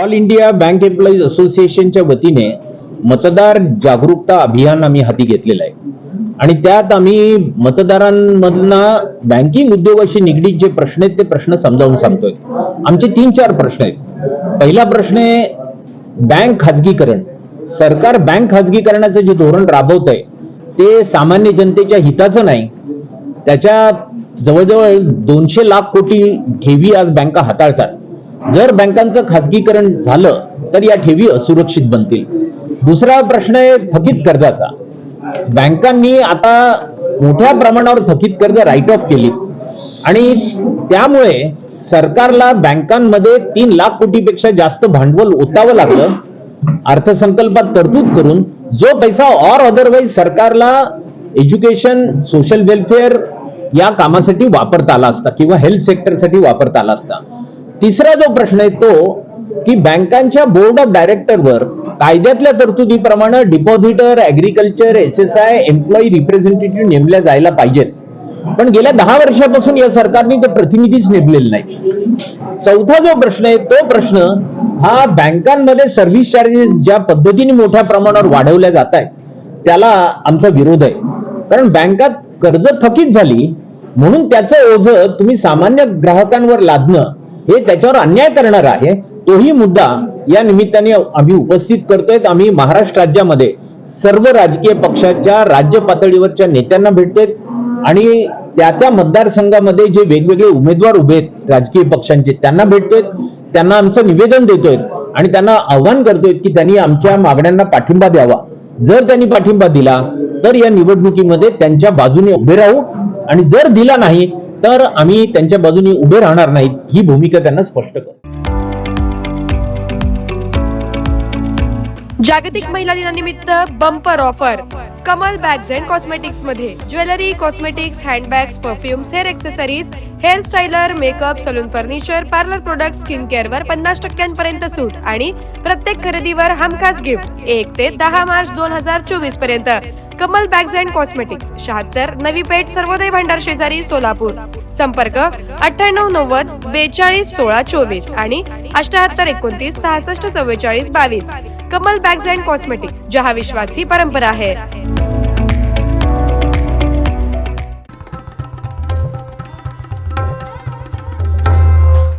All India bank employees असोसिएशनच्या वतीने मतदार जागरूकता अभियान आम्ही हाती घेतलेलं आहे. आणि त्यात आम्ही मतदारांमधना बँकिंग उद्योगाशी निगडीत जे प्रश्न आहेत ते प्रश्न समजावून सांगतोय. आमचे तीन चार प्रश्न आहेत. पहिला प्रश्न आहे बँक खाजगीकरण. सरकार बँक खाजगीकरणाचं जे धोरण राबवत आहे ते सामान्य जनतेच्या हिताचं नाही. त्याच्या जवळजवळ दोनशे लाख कोटी ठेवी आज बँका हाताळतात. जर बँकांचं खाजगीकरण झालं तर या ठेवी असुरक्षित बनतील. दुसरा प्रश्न आहे थकीत कर्जाचा. बँकांनी आता मोठ्या प्रमाणावर थकीत कर्ज राईट ऑफ केली. आणि त्यामुळे सरकारला बँकांमध्ये तीन लाख कोटीपेक्षा जास्त भांडवल ओतावं लागलं. अर्थसंकल्पात तरतूद करून जो पैसा ऑर अदरवाईज सरकारला एज्युकेशन सोशल वेलफेअर या कामासाठी वापरता आला असता किंवा हेल्थ सेक्टरसाठी वापरता आला असता तिसरा जो प्रश्न आहे तो की बँकांच्या बोर्ड ऑफ डायरेक्टरवर कायद्यातल्या तरतुदीप्रमाणे depositor agriculture S S I employee representative नेमल्या जायला पाहिजेत. पण गेल्या दहा वर्षापासून या सरकारने ते प्रतिनिधीच नेमलेले नाही. चौथा जो प्रश्न आहे तो प्रश्न हा बँकांमध्ये सर्व्हिस चार्जेस ज्या पद्धतीने मोठ्या प्रमाणावर वाढवल्या जात आहेत त्याला आमचा विरोध आहे. कारण बँकात कर्ज थकीत झाली म्हणून त्याचं ओझ तुम्ही सामान्य ग्राहकांवर लादणं हे त्याच्यावर अन्याय करणार आहे. तोही मुद्दा या निमित्ताने आम्ही उपस्थित करतोय. आम्ही महाराष्ट्र राज्यामध्ये सर्व राजकीय पक्षाच्या राज्य पातळीवरच्या नेत्यांना भेटतोय. आणि त्या त्या मतदारसंघामध्ये जे वेगवेगळे उमेदवार उभे आहेत राजकीय पक्षांचे त्यांना भेटतोय. त्यांना आमचं निवेदन देतोय. आणि त्यांना आव्हान करतोय की त्यांनी आमच्या मागण्यांना पाठिंबा द्यावा. जर त्यांनी पाठिंबा दिला तर या निवडणुकीमध्ये त्यांच्या बाजूने उभे राहू. आणि जर दिला नाही तर आम्ही त्यांच्या बाजूने उभे राहणार नाहीत ही भूमिका त्यांना स्पष्ट कर जागतिक महिला दिनानिमित्त bumper offer Kamal bags and कॉस्मेटिक्समध्ये. Jewellery cosmetics handbags perfumes hair accessories hair styler makeup salon furniture parlour product skin care वर पन्नास टक्क्यांपर्यंत सूट आणि प्रत्येक खरेदीवर हमखास गिफ्ट एक ते दहा मार्च दोन हजार चोवीसपर्यंत. कमल बॅग्स अँड कॉस्मेटिक्स शहात्तर नवी पेठ सर्वोदय भांडार शेजारी सोलापूर. संपर्क अठ्ठ्याण्णव नव्वद बेचाळीस सोळा चोवीस आणि अठ्याहत्तर एकोणतीस सहासष्ट चव्वेचाळीस बावीस. कमल बॅग्स अँड कॉस्मेटिक्स जहा विश्वास ही परंपरा आहे.